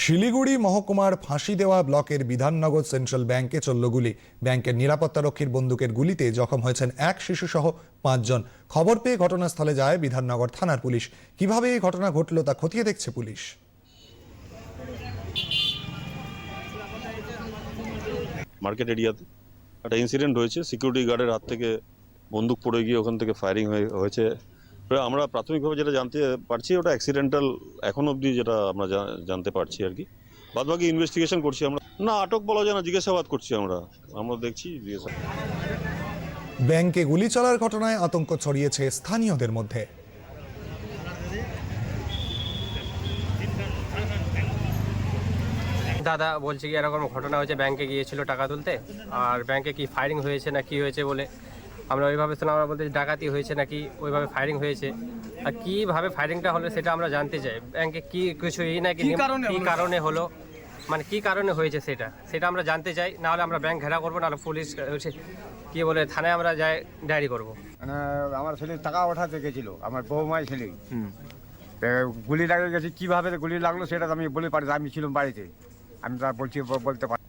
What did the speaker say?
শিলিগুড়ি মহকুমার ফাঁসি দেওয়া ব্লকের বিধাননগর সেন্ট্রাল ব্যাংকে চলল গুলি। ব্যাংকের নিরাপত্তারক্ষীর বন্দুকের গুলিতে জখম হয়েছেন এক শিশুসহ পাঁচজন। খবর পেয়ে ঘটনাস্থলে যায় বিধাননগর থানার পুলিশ। কীভাবে এই ঘটনা ঘটল তা খতিয়ে দেখছে পুলিশ। মার্কেট এরিয়াতে একটা ইনসিডেন্ট হয়েছে। সিকিউরিটি গার্ডের হাত থেকে বন্দুক পড়ে গিয়ে ওখান থেকে ফায়ারিং হয়েছে। আমরা প্রাথমিকভাবে যেটা জানতে পারছি ওটা অ্যাক্সিডেন্টাল এখন অবধি যেটা আমরা জানতে পারছি আর কি। বাদ বাকি ইনভেস্টিগেশন করছি আমরা। না আটক বলা যায় না জিজ্ঞাসাবাদ করছি আমরা। আমরা দেখছি জিজ্ঞাসা ব্যাংকে গুলি চলার ঘটনায় আতঙ্ক ছড়িয়েছে স্থানীয়দের মধ্যে। দাদা বলছে কি এরকম ঘটনা হয়েছে ব্যাংকে গিয়েছিল টাকা তুলতে। আর ব্যাংকে কি ফায়ারিং হয়েছে না কি হয়েছে বলে আমরা ওইভাবে শুনে আমরা বলতে ডাকাতি হয়েছে নাকি ওইভাবে ফায়ারিং হয়েছে। আর কীভাবে ফায়ারিংটা হলো সেটা আমরা জানতে চাই। ব্যাংকে কি কিছু এই নাকি কি কারণে কি হলো? কারণে হলো? মানে কি কারণে হয়েছে সেটা? সেটা আমরা জানতে চাই নাহলে আমরা ব্যাংক ঘেরা করব নাহলে পুলিশ হচ্ছে কি বলে থানায় আমরা যাই ডায়েরি করব। মানে আমার ছেলে টাকা ওঠাতে গেছিল আমার বৌমাই ছেলে। তা গুলি লাগে গেছে কীভাবে গুলি লাগল সেটা তো আমি বলে পারি। আমি ছিলাম বাড়িতে। আমি তা বলছি বলতে পারি